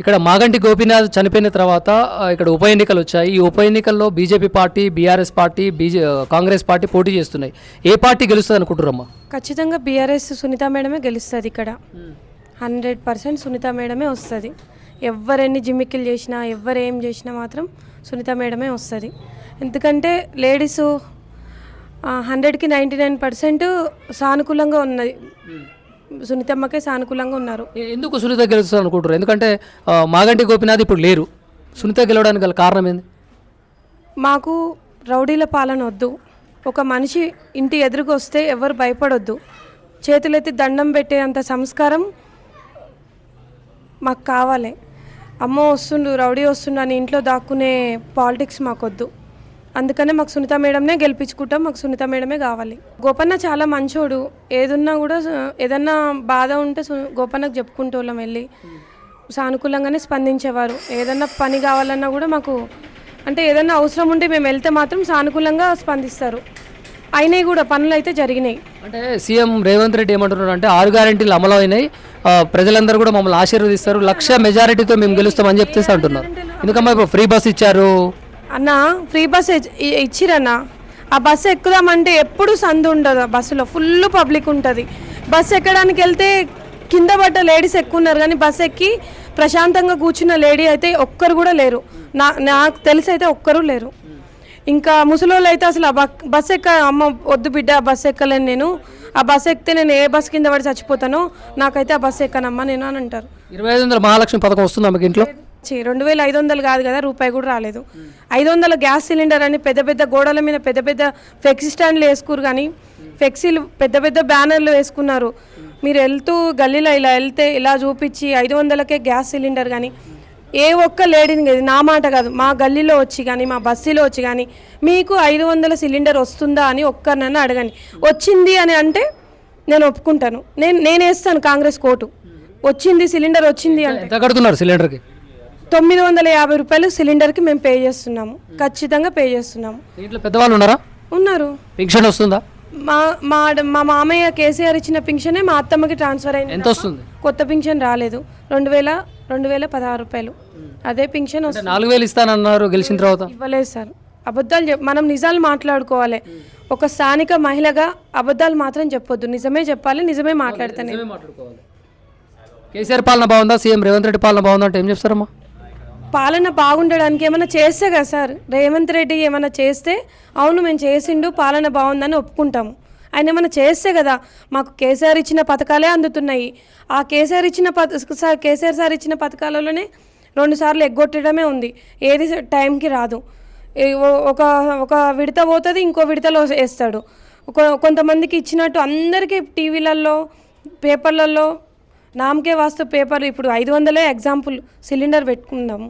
ఇక్కడ మాగంటి గోపీనాథ్ చనిపోయిన తర్వాత ఇక్కడ ఉప ఎన్నికలు వచ్చాయి. ఈ ఉప ఎన్నికల్లో BJP party BRS party బీజే Congress party పోటీ చేస్తున్నాయి. ఏ పార్టీ గెలుస్తుంది అనుకుంటున్నారమ్మా? ఖచ్చితంగా బీఆర్ఎస్ సునీత మేడమే గెలుస్తుంది ఇక్కడ. హండ్రెడ్ పర్సెంట్ సునీత మేడమే వస్తుంది. ఎవరెన్ని జిమ్మిక్కులు చేసినా ఎవరు ఏం చేసినా మాత్రం సునీత మేడమే వస్తుంది. ఎందుకంటే లేడీస్ హండ్రెడ్కి నైంటీ నైన్ పర్సెంట్ సానుకూలంగా ఉన్నది. సునీతమ్మకే సానుకూలంగా ఉన్నారు. ఎందుకు సునీత గెలుస్తుంది అనుకుంటారు ఎందుకంటే మాగంటి గోపీనాథ్ ఇప్పుడు లేరు. సునీత గెలవడానికి గల కారణం ఏంది? మాకు రౌడీల పాలన వద్దు. ఒక మనిషి ఇంటి ఎదురుకు వస్తే ఎవరు భయపడొద్దు. చేతులెత్తి దండం పెట్టే అంత సంస్కారం మాకు కావాలి. అమ్మో వస్తుండు రౌడీ వస్తుండు అని ఇంట్లో దాక్కునే పాలిటిక్స్ మాకొద్దు. అందుకనే మాకు సునీత మేడంనే గెలిపించుకుంటాం మాకు సునీత మేడమే కావాలి. గోపన్న చాలా మంచోడు. ఏదున్నా కూడా ఏదన్నా బాధ ఉంటే సు- గోపన్నకు చెప్పుకుంటోళ్ళం వెళ్ళి. సానుకూలంగానే స్పందించేవారు. ఏదన్నా పని కావాలన్నా కూడా మాకు అంటే ఏదన్నా అవసరం ఉంటే మేము వెళ్తే మాత్రం సానుకూలంగా స్పందిస్తారు. అయినాయి కూడా పనులు అయితే జరిగినాయి. అంటే సీఎం రేవంత్ రెడ్డి ఏమంటున్నారు అంటే ఆరు గ్యారెంటీలు అమలు అయినాయి. ప్రజలందరూ కూడా మమ్మల్ని ఆశీర్వదిస్తారు. లక్ష మెజారిటీతో మేము గెలుస్తామని చెప్పేసి అంటున్నారు. ఎందుకమ్మా ఇప్పుడు ఫ్రీ బస్ ఇచ్చారు? అన్న ఫ్రీ బస్ ఇచ్చిరన్న. ఆ బస్సు ఎక్కుదామంటే ఎప్పుడు సందు ఉండదు ఆ బస్సులో ఫుల్ పబ్లిక్ ఉంటుంది. బస్సు ఎక్కడానికి వెళ్తే కింద పడ్డ లేడీస్ ఎక్కున్నారు కానీ బస్సు ఎక్కి ప్రశాంతంగా కూర్చున్న లేడీ అయితే ఒక్కరు కూడా లేరు. నా నాకు తెలిసి అయితే ఒక్కరు లేరు. ఇంకా ముసలోళ్ళు అయితే అసలు ఆ బక్- బస్ ఎక్క అమ్మ వద్దు బిడ్డ ఆ బస్ ఎక్కలేను నేను. ఆ బస్ ఎక్కితే నేను ఏ బస్ కింద పడి చచ్చిపోతానో నాకైతే ఆ బస్ ఎక్కనమ్మా నేను అని అంటారు. ఇరవై ఐదు వందల మహాలక్ష్మి పథకం వస్తుందా మీకు ఇంట్లో? ఛీ, రెండు వేల ఐదు వందలు కాదు కదా రూపాయి కూడా రాలేదు. ఐదు వందల గ్యాస్ సిలిండర్ అని పెద్ద పెద్ద గోడల మీద పెద్ద పెద్ద ఫ్లెక్సీ స్టాండ్లు వేసుకురు కానీ ఫ్లెక్సీలు పెద్ద పెద్ద బ్యానర్లు వేసుకున్నారు. మీరు వెళ్తూ గల్లీలో ఇలా వెళ్తే ఇలా చూపించి ఐదు వందలకే గ్యాస్ సిలిండర్ కానీ ఏ ఒక్క లేడీని కాదు నా మాట కాదు మా గల్లీలో వచ్చి కానీ మా బస్సులో వచ్చి కానీ మీకు ఐదు వందల సిలిండర్ వస్తుందా అని ఒక్కరినన్నా అడగండి. వచ్చింది అని అంటే నేను ఒప్పుకుంటాను. నేను నేను వేస్తాను కాంగ్రెస్ కోటు వచ్చింది సిలిండర్ వచ్చింది అంటే. కడుతున్నారు సిలిండర్కి? తొమ్మిది వందల యాభై రూపాయలు సిలిండర్కి మేము పే చేస్తున్నాము. ఖచ్చితంగా పే చేస్తున్నాము. ఇంట్లో పెద్దవాళ్ళు ఉన్నారా? ఉన్నారు. పింఛన్ వస్తుందా? మా మా మా మామయ్య కేసీఆర్ ఇచ్చిన పింఛనే మా అత్తమ్మకి ట్రాన్స్ఫర్ అయింది ఎంత వస్తుంది? కొత్త పింఛన్ రాలేదు. రెండు వేల రెండు వేల పదహారు రూపాయలు. అదే పింఛన్ వస్తుంది. నాలుగు వేలు ఇస్తానన్నారు గెలిచిన తర్వాత? ఇవ్వలేదు సార్. అబద్ధాలు చెప్ మనం నిజాలు మాట్లాడుకోవాలి. ఒక స్థానిక మహిళగా అబద్ధాలు మాత్రం చెప్పొద్దు. నిజమే చెప్పాలి నిజమే మాట్లాడతాను. కేసీఆర్ పాలన బాగుందా? సీఎం రేవంత్ రెడ్డి పాలన బాగుందా అంటే ఏం చెప్తారమ్మా? పాలన బాగుండడానికి ఏమైనా చేస్తే కదా సార్? రేవంత్ రెడ్డి ఏమైనా చేస్తే అవును మేము చేసిండు పాలన బాగుందని ఒప్పుకుంటాము. ఆయన ఏమైనా చేస్తే కదా మాకు కేసీఆర్ ఇచ్చిన పథకాలే అందుతున్నాయి. ఆ కేసీఆర్ ఇచ్చిన పథ సార్ కేసీఆర్ సార్ ఇచ్చిన పథకాలలోనే రెండుసార్లు ఎగ్గొట్టడమే ఉంది. ఏది టైంకి రాదు. ఒక ఒక విడత పోతుంది ఇంకో విడతలో వేస్తాడు. కొంతమందికి ఇచ్చినట్టు అందరికీ టీవీలలో పేపర్లలో నామకే వాస్తు పేపర్ ఇప్పుడు ఐదు వందలే ఎగ్జాంపుల్ సిలిండర్ పెట్టుకుందాము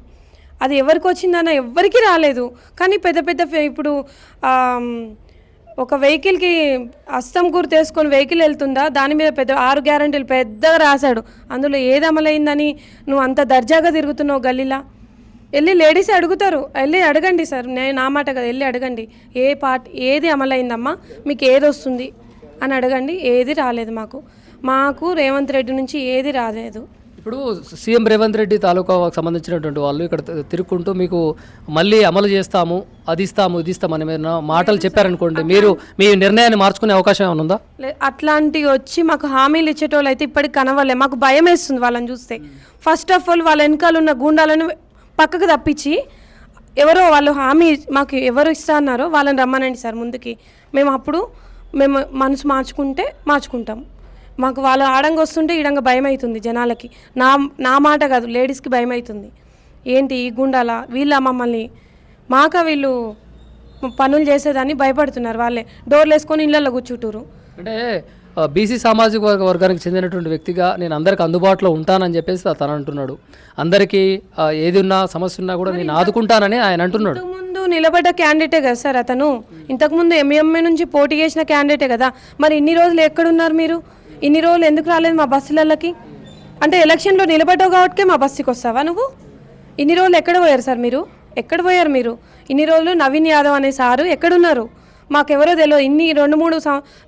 అది ఎవరికి వచ్చిందన్న ఎవరికి రాలేదు. కానీ పెద్ద పెద్ద ఇప్పుడు ఒక వెహికల్కి అస్తం గుర్తు వేసుకొని వెహికల్ వెళ్తుందా? దాని మీద పెద్ద ఆరు గ్యారంటీలు పెద్దగా రాశాడు. అందులో ఏది అమలైందని నువ్వు అంత దర్జాగా తిరుగుతున్నావు గల్లీలా? వెళ్ళి లేడీస్ అడుగుతారు. వెళ్ళి అడగండి సార్. నేను నా మాట కదా. వెళ్ళి అడగండి. ఏ పార్ట్ ఏది అమలైందమ్మా? మీకు ఏది వస్తుంది? అని అడగండి. ఏది రాలేదు మాకు. మాకు రేవంత్ రెడ్డి నుంచి ఏది రాలేదు. ఇప్పుడు సీఎం రేవంత్ రెడ్డి తాలూకాకు సంబంధించినటువంటి వాళ్ళు ఇక్కడ తిరుక్కుంటూ మీకు మళ్ళీ అమలు చేస్తాము అది ఇస్తాము ఇది ఇస్తాము అని మాటలు చెప్పారనుకోండి మీరు మీ నిర్ణయాన్ని మార్చుకునే అవకాశం ఏమైనా ఉందా? అట్లాంటివి వచ్చి మాకు హామీలు ఇచ్చేటోళ్ళు అయితే ఇప్పటికి కనవలే మాకు భయం వేస్తుంది వాళ్ళని చూస్తే. ఫస్ట్ ఆఫ్ ఆల్ వాళ్ళ వెనకాల ఉన్న గూండాలను పక్కకు తప్పించి ఎవరో వాళ్ళు హామీ మాకు ఎవరు ఇస్తా అన్నారో వాళ్ళని రమ్మనండి సార్ ముందుకి. మేము అప్పుడు మేము మనసు మార్చుకుంటే మార్చుకుంటాం. మాకు వాళ్ళు ఆడంగా వస్తుంటే ఈడంగా భయం అవుతుంది జనాలకి. నా నా మాట కాదు లేడీస్కి భయం అవుతుంది ఏంటి ఈ గుండాల? వీళ్ళ మమ్మల్ని మాక వీళ్ళు పనులు చేసేదాన్ని భయపడుతున్నారు వాళ్ళే. డోర్లు వేసుకొని ఇళ్ళల్లో కూర్చుంటారు అంటే బీసీ సామాజిక వర్గ వర్గానికి చెందినటువంటి వ్యక్తిగా నేను అందరికి అందుబాటులో ఉంటానని చెప్పేసి తను అంటున్నాడు. అందరికీ ఏది ఉన్నా సమస్య ఉన్నా కూడా నేను ఆదుకుంటానని ఆయన అంటున్నాడు. ముందు నిలబడ్డ క్యాండిడేటే కదా సార్ అతను? ఇంతకుముందు ఎంఎంఏ నుంచి పోటీ చేసిన క్యాండిడేటే కదా? మరి ఇన్ని రోజులు ఎక్కడున్నారు మీరు? ఇన్ని రోజులు ఎందుకు రాలేదు మా బస్సులకి అంటే ఎలక్షన్లో నిలబడ్డావు కాబట్టే మా బస్సుకి వస్తావా నువ్వు? ఇన్ని రోజులు ఎక్కడ పోయారు సార్ మీరు? ఎక్కడ పోయారు మీరు? ఇన్ని రోజులు నవీన్ యాదవ్ అనే సారు ఎక్కడున్నారు? మాకెవరో తెలియదు ఇన్ని రెండు మూడు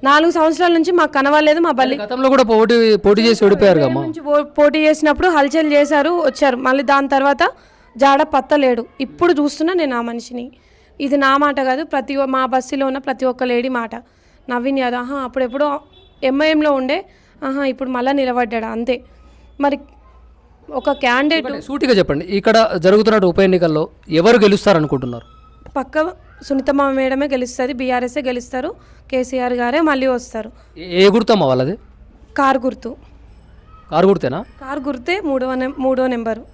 నాలుగు సంవత్సరాల నుంచి మాకు కనవాలేదు మా బల్లి. గతంలో కూడా పోటీ పోటీ చేసి ఓడిపోయారు నుంచి పోటీ చేసినప్పుడు హల్చల్ చేశారు వచ్చారు. మళ్ళీ దాని తర్వాత జాడ పత్తలేడు. ఇప్పుడు చూస్తున్నా నేను ఆ మనిషిని. ఇది నా మాట కాదు ప్రతి మా బస్సులో ఉన్న ప్రతి ఒక్క లేడీ మాట. నవీన్ యాదవ్ అప్పుడెప్పుడో ఎంఐఎంలో ఉండే ఆహా ఇప్పుడు మళ్ళీ నిలబడ్డాడు అంతే. మరి ఒక క్యాండిడేట్ సూటిగా చెప్పండి. ఇక్కడ జరుగుతున్న ఉప ఎన్నికల్లో ఎవరు గెలుస్తారు అనుకుంటున్నారు పక్క సునీతమ్మ మేడమే గెలుస్తుంది బీఆర్ఎస్ఏ గెలుస్తారు కేసీఆర్ గారే మళ్ళీ వస్తారు. ఏ- ఏ గుర్తమ్మా వాళ్ళది? కారు గుర్తు. కారు గుర్తేనా? కారు గుర్తే మూడో నెం మూడో నెంబరు.